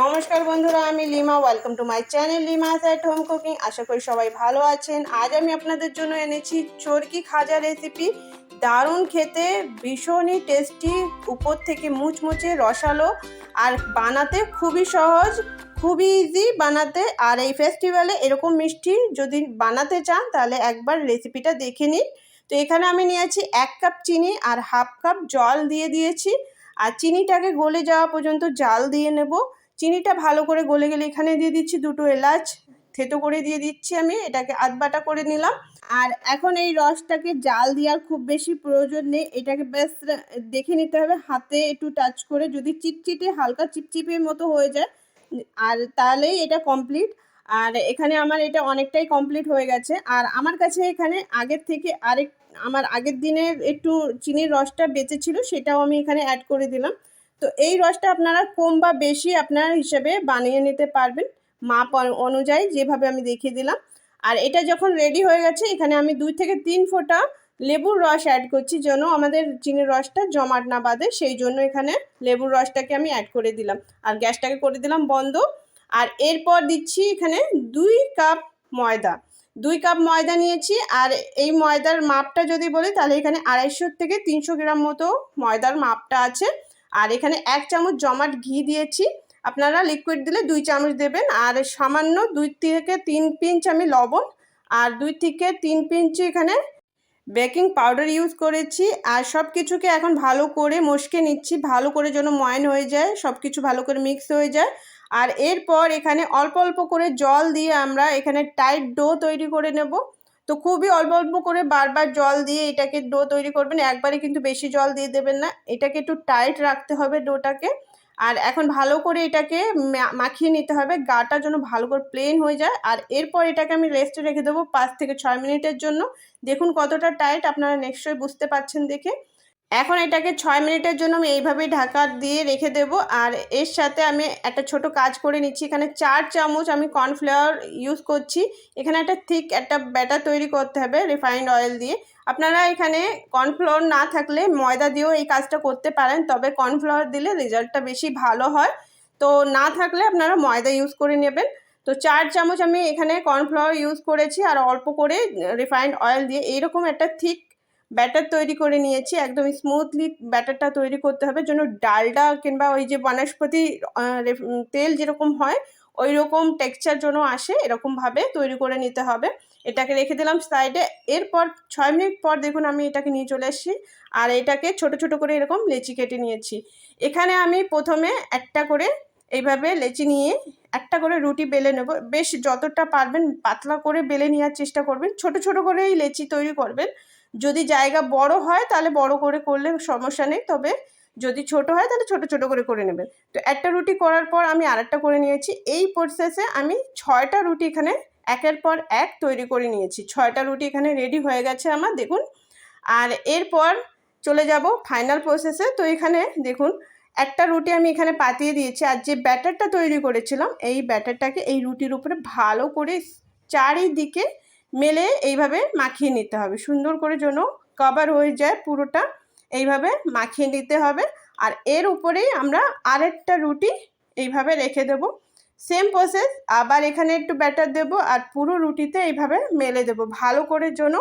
নমস্কার বন্ধুরা, আমি Lima. Welcome to my channel Lima's at home cooking আশা করি সবাই ভালো আছেন। আজ আমি আপনাদের জন্য এনেছি চরকি খাজা রেসিপি দারুণ খেতে, ভীষণই টেস্টি উপর থেকে মুচমুচে রসালো। আর বানাতে খুবই সহজ, খুবই ইজি বানাতে। আর এই ফেস্টিভ্যালে এরকম মিষ্টি যদি বানাতে চান, তাহলে একবার রেসিপিটা দেখে নিন। তো এখানে আমি নিয়েছি এক কাপ চিনি আর হাফ কাপ জল দিয়ে দিয়েছি। আর চিনিটাকে গলে যাওয়া পর্যন্ত জাল দিয়ে নেব। চিনিটা ভালো করে গলে গেলে এখানে দিয়ে দিচ্ছি দুটো এলাচ। থেতো করে দিয়ে দিচ্ছি আমি, এটাকে আধবাটা করে নিলাম। আর এখন এই রসটাকে জাল দেওয়ার খুব বেশি প্রয়োজন নেই, এটাকে বেশ দেখে নিতে হবে, হাতে একটু টাচ করে, যদি চিটচিটে হালকা চিপচিপের মতো হয়ে যায়, আর তাহলেই এটা কমপ্লিট আর এখানে আমার এটা অনেকটাই কমপ্লিট হয়ে গেছে। আর আমার কাছে এখানে আগের থেকে আরেক, আমার আগের দিনের একটু চিনির রসটা বেঁচে ছিল, সেটাও আমি এখানে অ্যাড করে দিলাম। তো এই রসটা আপনারা কম বা বেশি আপনার হিসেবে বানিয়ে নিতে পারবেন। মাপ অনুযায়ী যেভাবে আমি দেখিয়ে দিলাম। আর এটা যখন রেডি হয়ে গেছে, এখানে আমি দুই থেকে তিন ফোঁটা লেবুর রস অ্যাড করছি যেন আমাদের চিনির রসটা জমাট না বাঁধে। সেই জন্য এখানে লেবুর রসটাকে আমি অ্যাড করে দিলাম। আর গ্যাসটাকে করে দিলাম বন্ধ। আর এরপর দিচ্ছি এখানে দুই কাপ ময়দা। দুই কাপ ময়দা নিয়েছি। আর এই ময়দার মাপটা যদি বলি, তাহলে এখানে আড়াইশো থেকে তিনশো গ্রাম মতো ময়দার মাপটা আছে। আর এখানে এক চামচ জমাট ঘি দিয়েছি। আপনারা লিকুইড দিলে দুই চামচ দেবেন। আর সামান্য দুই থেকে তিন পিঞ্চ আমি লবণ আর দুই থেকে তিন পিঞ্চ এখানে বেকিং পাউডার ইউজ করেছি। আর সব কিছুকে এখন ভালো করে মশকে নিচ্ছি। ভালো করে যেন ময়ন হয়ে যায় সব কিছু ভালো করে মিক্স হয়ে যায়। আর এরপর এখানে অল্প অল্প করে জল দিয়ে আমরা এখানে টাইট ডো তৈরি করে নেব। তো খুবই অল্প অল্প করে বারবার জল দিয়ে এটাকে ডো তৈরি করবেন। একবারে কিন্তু বেশি জল দিয়ে দেবেন না। এটাকে একটু টাইট রাখতে হবে ডোটাকে। আর এখন ভালো করে এটাকে মাখিয়ে নিতে হবে। গাটা যেন ভালো করে প্লেন হয়ে যায়। আর এরপর এটাকে আমি রেস্টে রেখে দেবো পাঁচ থেকে ছয় মিনিটের জন্য। দেখুন কতটা টাইট আপনারা নিশ্চয়ই বুঝতে পারছেন দেখে। এখন এটাকে ছয় মিনিটের জন্য আমি এইভাবেই ঢাকা দিয়ে রেখে দেব। আর এর সাথে আমি একটা ছোট কাজ করে নিচ্ছি। এখানে চার চামচ আমি কর্নফ্লাওয়ার ইউজ করছি। এখানে একটা থিক একটা ব্যাটার তৈরি করতে হবে রিফাইন্ড অয়েল দিয়ে। আপনারা এখানে কর্নফ্লাওয়ার না থাকলে ময়দা দিয়েও এই কাজটা করতে পারেন, তবে কর্নফ্লাওয়ার দিলে রেজাল্টটা বেশি ভালো হয়। তো না থাকলে আপনারা ময়দা ইউজ করে নেবেন। তো চার চামচ আমি এখানে কর্নফ্লাওয়ার ইউজ করেছি। আর অল্প করে রিফাইন্ড অয়েল দিয়ে এইরকম একটা থিক ব্যাটার তৈরি করে নিয়েছি একদম স্মুথলি ব্যাটারটা তৈরি করতে হবে। যেন ডালডা কিংবা ওই যে বনস্পতি তেল যেরকম হয় ওই রকম টেক্সচার জন্য আসে, এরকমভাবে তৈরি করে নিতে হবে। এটাকে রেখে দিলাম সাইডে এরপর ছয় মিনিট পর দেখুন আমি এটাকে নিয়ে চলে এসেছি। আর এটাকে ছোট ছোট করে এরকম লেচি কেটে নিয়েছি। এখানে আমি প্রথমে একটা করে এইভাবে লেচি নিয়ে একটা করে রুটি বেলে নেব। বেশ যতটা পারবেন পাতলা করে বেলে নেওয়ার চেষ্টা করবেন। ছোট ছোট করেই লেচি তৈরি করবেন। যদি জায়গা বড় হয়, তাহলে বড় করে করলে সমস্যা নেই। তবে যদি ছোট হয়, তাহলে ছোট ছোট করে করে নেবেন। তো একটা রুটি করার পর আমি আরেকটা করে নিয়েছি। এই প্রসেসে আমি ছয়টা রুটি এখানে একের পর এক তৈরি করে নিয়েছি। ছয়টা রুটি এখানে রেডি হয়ে গেছে আমার, দেখুন। আর এরপর চলে যাব ফাইনাল প্রসেসে তো এখানে দেখুন, একটা রুটি আমি এখানে পাতিয়ে দিয়েছি। আর যে ব্যাটারটা তৈরি করেছিলাম, এই ব্যাটারটাকে এই রুটির উপরে ভালো করে চারিদিকে মেলে এইভাবে মাখিয়ে নিতে হবে। সুন্দর করে যেন কভার হয়ে যায় পুরোটা, এইভাবে মাখিয়ে নিতে হবে। আর এর উপরেই আমরা আরেকটা রুটি এইভাবে রেখে দেব। সেম প্রসেস আবার এখানে একটু ব্যাটার দেব আর পুরো রুটিতে এইভাবে মেলে দেব। ভালো করে যেন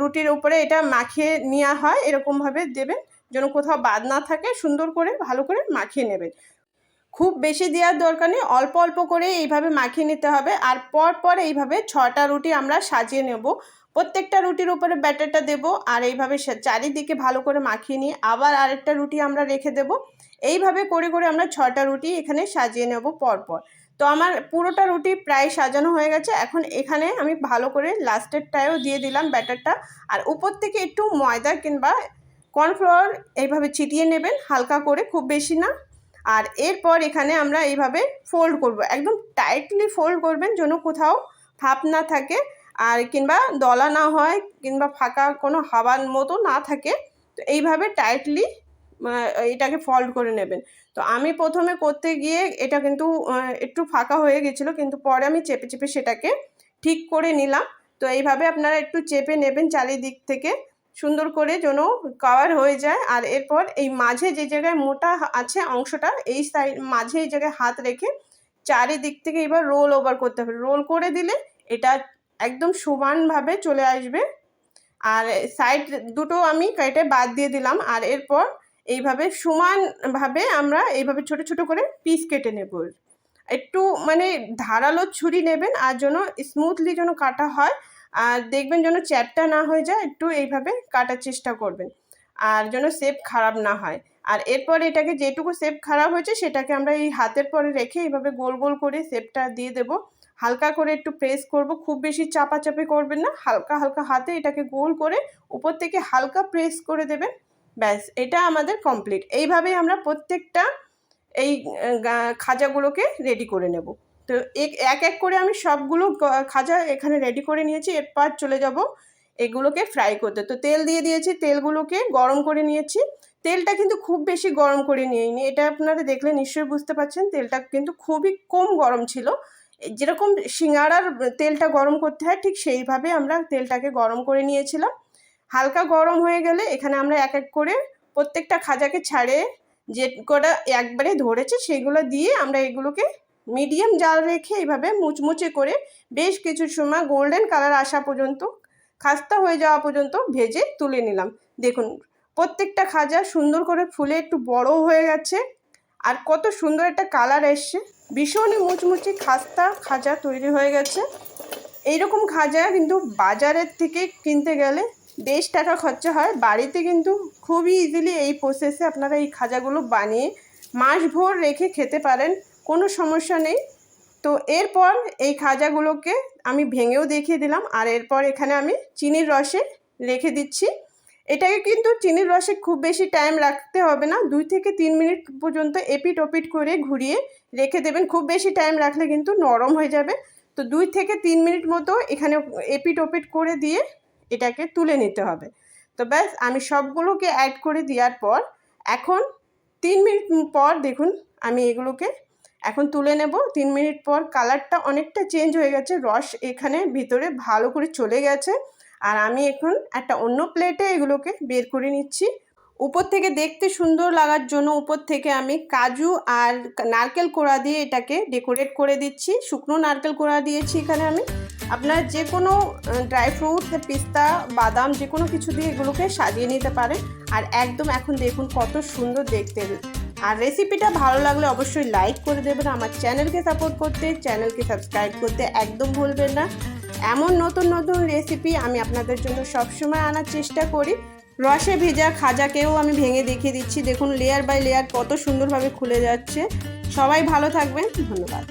রুটির উপরে এটা মাখিয়ে নেওয়া হয়, এরকমভাবে দেবেন। যেন কোথাও বাদ না থাকে, সুন্দর করে, ভালো করে মাখিয়ে নেবেন। খুব বেশি দেওয়ার দরকার নেই। অল্প অল্প করে এইভাবে মাখিয়ে নিতে হবে। আর পর পর এইভাবে ছটা রুটি আমরা সাজিয়ে নেব। প্রত্যেকটা রুটির উপরে ব্যাটারটা দেব আর এইভাবে চারিদিকে ভালো করে মাখিয়ে নিয়ে আবার আরেকটা রুটি আমরা রেখে দেব। এইভাবে করে করে আমরা ছটা রুটি এখানে সাজিয়ে নেব পরপর তো আমার পুরোটা রুটি প্রায় সাজানো হয়ে গেছে। এখন এখানে আমি ভালো করে লাস্টেরটায়ও দিয়ে দিলাম ব্যাটারটা। আর উপর থেকে একটু ময়দা কিংবা কর্নফ্লাওয়ার এইভাবে ছিটিয়ে নেবেন। হালকা করে, খুব বেশি না। আর এরপর এখানে আমরা এইভাবে ফোল্ড করব। একদম টাইটলি ফোল্ড করবেন যেন কোথাও ফাপ না থাকে আর কিংবা দলা না হয় কিংবা ফাঁকা কোনো হাওয়ার মতো না থাকে। তো এইভাবে টাইটলি এটাকে ফল্ড করে নেবেন। তো আমি প্রথমে করতে গিয়ে এটা কিন্তু একটু ফাঁকা হয়ে গেছিল, কিন্তু পরে আমি চেপে চেপে সেটাকে ঠিক করে নিলাম। তো এইভাবে আপনারা একটু চেপে নেবেন চারিদিক থেকে। সুন্দর করে যেন কভার হয়ে যায়। আর এরপর এই মাঝে যে জায়গায় মোটা আছে অংশটা, এই সাইড মাঝে এই জায়গায় হাত রেখে চারিদিক থেকে এবার রোল ওভার করতে হবে। রোল করে দিলে এটা একদম সমানভাবে চলে আসবে। আর সাইড দুটো আমি কেটে বাদ দিয়ে দিলাম। আর এরপর এইভাবে সমানভাবে আমরা এইভাবে ছোট ছোট করে পিস কেটে নেব। একটু মানে ধারালো ছুরি নেবেন আর যেন স্মুথলি যেন কাটা হয়। আর দেখবেন যেন চ্যাপটা না হয়ে যায়, একটু এইভাবে কাটার চেষ্টা করবেন। আর যেন শেপ খারাপ না হয়। আর এরপর এটাকে যেটুকু শেপ খারাপ হয়েছে, সেটাকে আমরা এই হাতের পরে রেখে এইভাবে গোল গোল করে শেপটা দিয়ে দেব। হালকা করে একটু প্রেস করব, খুব বেশি চাপাচাপি করবেন না। হালকা হালকা হাতে এটাকে গোল করে উপর থেকে হালকা প্রেস করে দেবেন। ব্যাস, এটা আমাদের কমপ্লিট এইভাবেই আমরা প্রত্যেকটা এই খাজাগুলোকে রেডি করে নেব। তো এক এক করে আমি সবগুলো খাজা এখানে রেডি করে নিয়েছি। এরপর চলে যাব এগুলোকে ফ্রাই করতে। তো তেল দিয়ে দিয়েছি, তেলগুলোকে গরম করে নিয়েছি। তেলটা কিন্তু খুব বেশি গরম করে নিইনি। এটা আপনারা দেখলে নিশ্চয়ই বুঝতে পারছেন, তেলটা কিন্তু খুবই কম গরম ছিল। যেরকম সিঙ্গাড়ার তেলটা গরম করতে হয়, ঠিক সেইভাবে আমরা তেলটাকে গরম করে নিয়েছিলাম। হালকা গরম হয়ে গেলে এখানে আমরা এক এক করে প্রত্যেকটা খাজাকে ছাড়ে যে কটা একবারে ধরেছে, সেগুলো দিয়ে আমরা এগুলোকে মিডিয়াম জাল রেখে এইভাবে মুচমুচে করে বেশ কিছু সময় গোল্ডেন কালার আসা পর্যন্ত, খাস্তা হয়ে যাওয়া পর্যন্ত ভেজে তুলে নিলাম। দেখুন, প্রত্যেকটা খাজা সুন্দর করে ফুলে একটু বড় হয়ে গেছে আর কত সুন্দর একটা কালার এসছে। ভীষণই মুচমুচি খাস্তা খাজা তৈরি হয়ে গেছে। এইরকম খাজা কিন্তু বাজারের থেকে কিনতে গেলে বেশ টাকা খরচা হয়। বাড়িতে কিন্তু খুবই ইজিলি এই প্রসেসে আপনারা এই খাজাগুলো বানিয়ে মাস ভোর রেখে খেতে পারেন। কোনো সমস্যা নেই। তো এরপর এই খাজাগুলোকে আমি ভেঙেও দেখিয়ে দিলাম। আর এরপর এখানে আমি চিনির রসে রেখে দিচ্ছি। এটাকে কিন্তু চিনির রসে খুব বেশি টাইম রাখতে হবে না। দুই থেকে তিন মিনিট পর্যন্ত এপিট ওপিট করে ঘুরিয়ে রেখে দেবেন। খুব বেশি টাইম রাখলে কিন্তু নরম হয়ে যাবে। তো দুই থেকে তিন মিনিট মতো এখানে এপিট ওপিট করে দিয়ে এটাকে তুলে নিতে হবে। তো ব্যাস, আমি সবগুলোকে অ্যাড করে দেওয়ার পর, এখন তিন মিনিট পর দেখুন, আমি এগুলোকে এখন তুলে নেব। তিন মিনিট পর কালারটা অনেকটা চেঞ্জ হয়ে গেছে। রস এখানে ভিতরে ভালো করে চলে গেছে। আর আমি এখন একটা অন্য প্লেটে এগুলোকে বের করে নিচ্ছি। উপর থেকে দেখতে সুন্দর লাগার জন্য উপর থেকে আমি কাজু আর নারকেল কোড়া দিয়ে এটাকে ডেকোরেট করে দিচ্ছি। শুকনো নারকেল কোড়া দিয়েছি এখানে আমি। আপনার যে কোনো ড্রাই ফ্রুট, পিস্তা, বাদাম যে কোনো কিছু দিয়ে এগুলোকে সাজিয়ে নিতে পারেন। আর একদম এখন দেখুন কত সুন্দর দেখতে। আর রেসিপিটা ভালো লাগলে অবশ্যই লাইক করে দেবেন, আমার চ্যানেলকে সাপোর্ট করতে চ্যানেলকে সাবস্ক্রাইব করতে একদম ভুলবেন না। এমন নতুন নতুন রেসিপি আমি আপনাদের জন্য সবসময় আনার চেষ্টা করি। রসে ভেজা খাজাকেও আমি ভেঙে দেখিয়ে দিচ্ছি। দেখুন লেয়ার বাই লেয়ার কত সুন্দরভাবে খুলে যাচ্ছে। সবাই ভালো থাকবেন, ধন্যবাদ।